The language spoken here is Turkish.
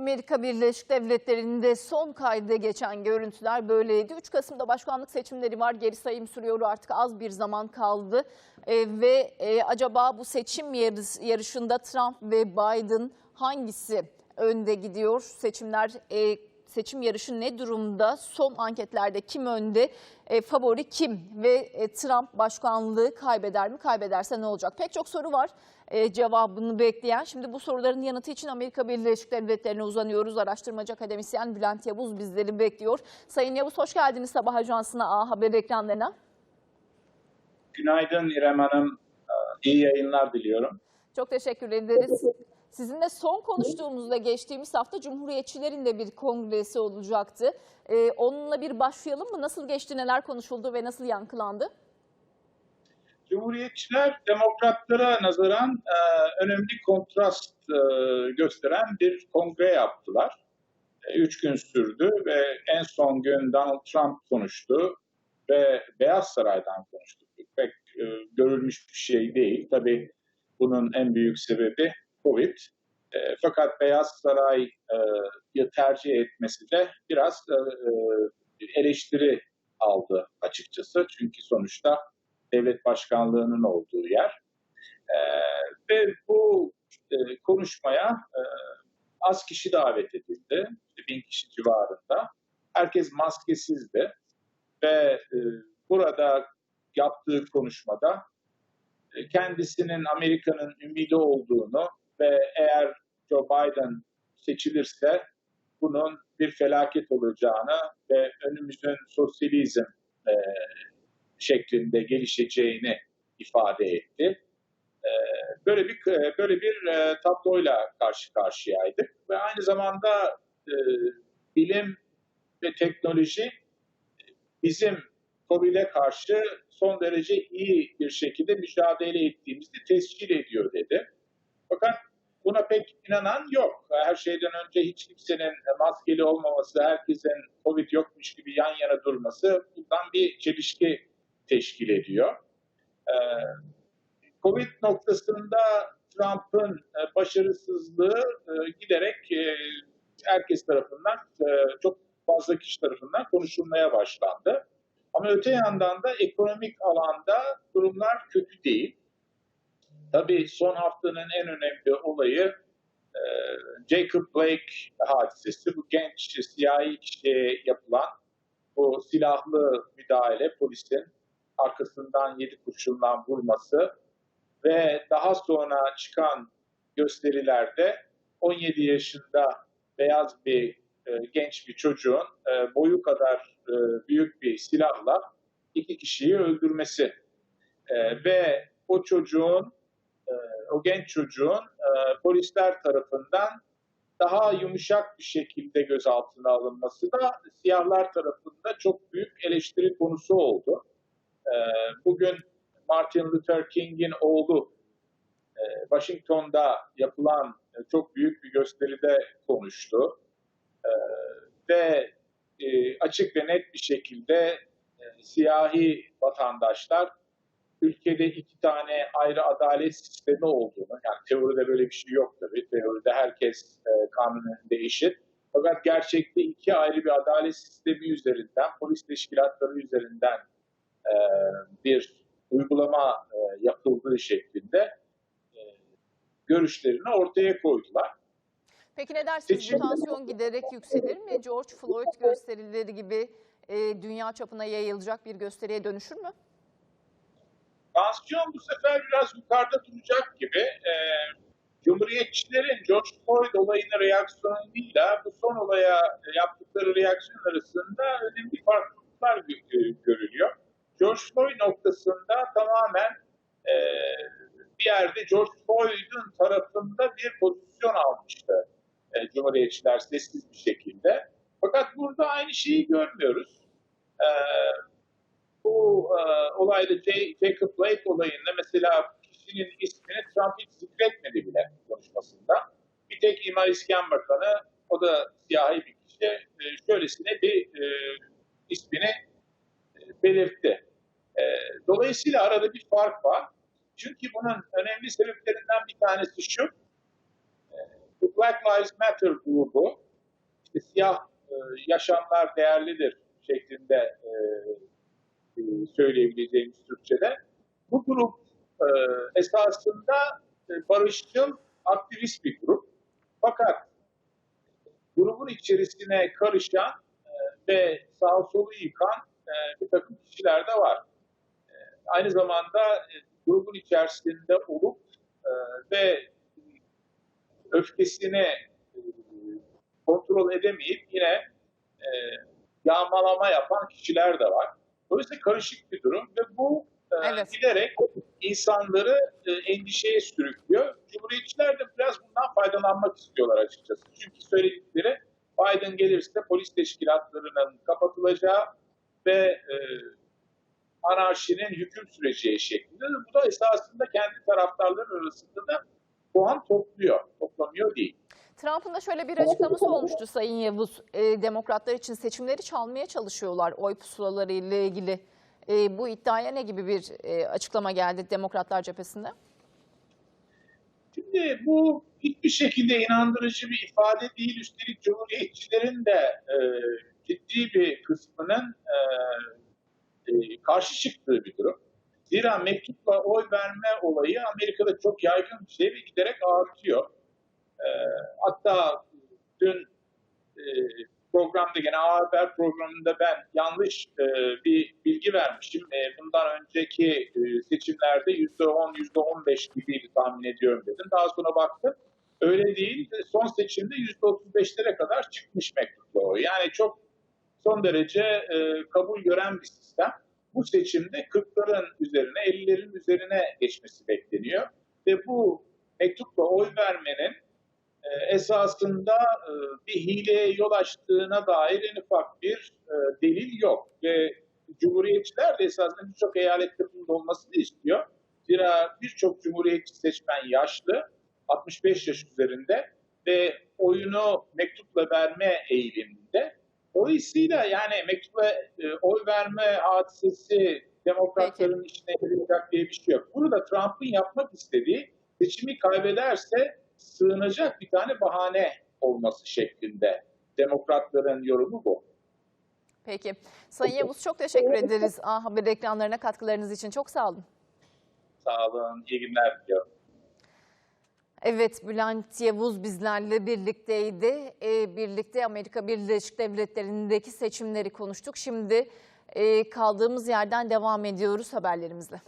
Amerika Birleşik Devletleri'nde son kayda geçen görüntüler böyleydi. 3 Kasım'da başkanlık seçimleri var. Geri sayım sürüyor artık az bir zaman kaldı. Ee, ve e, acaba bu seçim yarış- yarışında Trump ve Biden hangisi önde gidiyor? Seçimler e, seçim yarışı ne durumda? Son anketlerde kim önde? E, favori kim? Ve e, Trump başkanlığı kaybeder mi? Kaybederse ne olacak? Pek çok soru var e, cevabını bekleyen. Şimdi bu soruların yanıtı için Amerika Birleşik Devletleri'ne uzanıyoruz. Araştırmacı akademisyen Bülent Yavuz bizleri bekliyor. Sayın Yavuz hoş geldiniz sabah ajansına A Haber ekranlarına. Günaydın İrem Hanım. İyi yayınlar diliyorum. Çok teşekkür ederiz. Sizinle son konuştuğumuzda geçtiğimiz hafta Cumhuriyetçilerin de bir kongresi olacaktı. Ee, onunla bir başlayalım mı? Nasıl geçti, neler konuşuldu ve nasıl yankılandı? Cumhuriyetçiler demokratlara nazaran e, önemli kontrast e, gösteren bir kongre yaptılar. E, üç gün sürdü ve en son gün Donald Trump konuştu ve Beyaz Saray'dan konuştu. Pek e, görülmüş bir şey değil. Tabii bunun en büyük sebebi Covid. E, fakat Beyaz Saray'ı tercih etmesi de biraz e, e, eleştiri aldı açıkçası. Çünkü sonuçta devlet başkanlığının olduğu yer. E, ve bu e, konuşmaya e, az kişi davet edildi. Bin kişi civarında. Herkes maskesizdi. Ve e, burada yaptığı konuşmada e, kendisinin Amerika'nın ümidi olduğunu ve eğer Joe Biden seçilirse bunun bir felaket olacağını ve önümüzün sosyalizm e, şeklinde gelişeceğini ifade etti. E, böyle bir böyle bir e, tabloyla karşı karşıyaydık ve aynı zamanda e, bilim ve teknoloji bizim COVID'e karşı son derece iyi bir şekilde mücadele ettiğimizi tescil ediyor dedi. Fakat buna pek inanan yok. Her şeyden önce hiç kimsenin maskeli olmaması, herkesin Covid yokmuş gibi yan yana durması bundan bir çelişki teşkil ediyor. Ee, Covid noktasında Trump'ın e, başarısızlığı e, giderek e, herkes tarafından, çok fazla kişi tarafından konuşulmaya başlandı. Ama öte yandan da ekonomik alanda durumlar kötü değil. Tabii son haftanın en önemli olayı e, Jacob Blake hadisesi. Bu genç siyahi kişiye yapılan bu silahlı müdahale, polisin arkasından yedi kurşundan vurması ve daha sonra çıkan gösterilerde 17 yaşında beyaz bir e, genç bir çocuğun e, boyu kadar e, büyük bir silahla iki kişiyi öldürmesi E, ve o çocuğun o genç çocuğun e, polisler tarafından daha yumuşak bir şekilde gözaltına alınması da siyahlar tarafında çok büyük eleştiri konusu oldu. E, bugün Martin Luther King'in oğlu e, Washington'da yapılan e, çok büyük bir gösteride konuştu. E, ve e, açık ve net bir şekilde e, siyahi vatandaşlar ülkede iki tane ayrı adalet sistemi olduğunu, yani teoride böyle bir şey yok tabii, teoride herkes e, kanun önünde eşit. Fakat gerçekte iki ayrı bir adalet sistemi üzerinden, polis teşkilatları üzerinden e, bir uygulama e, yapıldığı şeklinde e, görüşlerini ortaya koydular. Peki ne dersiniz? Bu Seçim- tansiyon giderek yükselir mi? George Floyd gösterileri gibi e, dünya çapına yayılacak bir gösteriye dönüşür mü? Tansiyon bu sefer biraz yukarıda duracak gibi. Ee, Cumhuriyetçilerin George Floyd olayına reaksiyonuyla bu son olaya yaptıkları reaksiyon arasında önemli farklılıklar gö- gö- görülüyor. George Floyd noktasında tamamen e, bir yerde George Floyd'un tarafında bir pozisyon almıştı e, Cumhuriyetçiler sessiz bir şekilde. Fakat burada aynı şeyi görmüyoruz. E, bu e, olayda J- Jacob Blake olayında mesela kişinin ismini Trump hiç zikretmedi bile konuşmasında. Bir tek İmar İskan Bakanı, o da siyahi bir kişi, e, şöylesine bir e, ismini e, belirtti. E, dolayısıyla arada bir fark var. Çünkü bunun önemli sebeplerinden bir tanesi şu, e, Bu Black Lives Matter grubu işte siyah e, yaşamlar değerlidir şeklinde e, e, söyleyebileceğimiz Türkçe'de. Bu grup e, esasında e, barışçıl, aktivist bir grup. Fakat grubun içerisine karışan e, ve sağ solu yıkan e, bir takım kişiler de var. E, aynı zamanda e, grubun içerisinde olup e, ve öfkesini e, kontrol edemeyip yine e, yağmalama yapan kişiler de var. Dolayısıyla karışık bir durum ve bu e, Evet. giderek insanları e, endişeye sürüklüyor. Cumhuriyetçiler de biraz bundan faydalanmak istiyorlar açıkçası. Çünkü söyledikleri Biden gelirse polis teşkilatlarının kapatılacağı ve e, anarşinin hüküm süreceği şeklinde. Bu da esasında kendi taraftarları arasında da puan topluyor, toplamıyor değil. Trump'ın da şöyle bir açıklaması olmuştu Sayın Yavuz. E, demokratlar için seçimleri çalmaya çalışıyorlar oy pusulaları ile ilgili. E, bu iddiaya ne gibi bir e, açıklama geldi demokratlar cephesinde? Şimdi bu hiçbir şekilde inandırıcı bir ifade değil. Üstelik Cumhuriyetçilerin de e, ciddi bir kısmının e, e, karşı çıktığı bir durum. Zira mektupla oy verme olayı Amerika'da çok yaygın bir şey ve giderek artıyor. E, hatta dün e, programda gene A Haber programında ben yanlış e, bir bilgi vermişim. E, bundan önceki e, seçimlerde %10, %15 gibiydi tahmin ediyorum dedim. Daha sonra baktım öyle değil. Son seçimde %35'lere kadar çıkmış mektupla oy. Yani çok son derece e, kabul gören bir sistem. Bu seçimde 40'ların üzerine, 50'lerin üzerine geçmesi bekleniyor. Ve bu mektupla oy vermenin esasında e, bir hileye yol açtığına dair en ufak bir e, delil yok. Ve Cumhuriyetçiler de esasında birçok eyalette bunun olmasını istiyor. Zira birçok Cumhuriyetçi seçmen yaşlı, 65 yaş üzerinde ve oyunu mektupla verme eğiliminde. Dolayısıyla yani mektupla e, oy verme hadisesi demokratların işine yarayacak diye bir şey yok. Burada Trump'ın yapmak istediği seçimi kaybederse sığınacak bir tane bahane olması şeklinde. Demokratların yorumu bu. Peki. Sayın Yavuz çok teşekkür ederiz A Haber ekranlarına katkılarınız için. Çok sağ olun. Sağ olun, iyi günler diliyorum. Evet Bülent Yavuz bizlerle birlikteydi. Ee, birlikte Amerika Birleşik Devletleri'ndeki seçimleri konuştuk. Şimdi e, kaldığımız yerden devam ediyoruz haberlerimizle.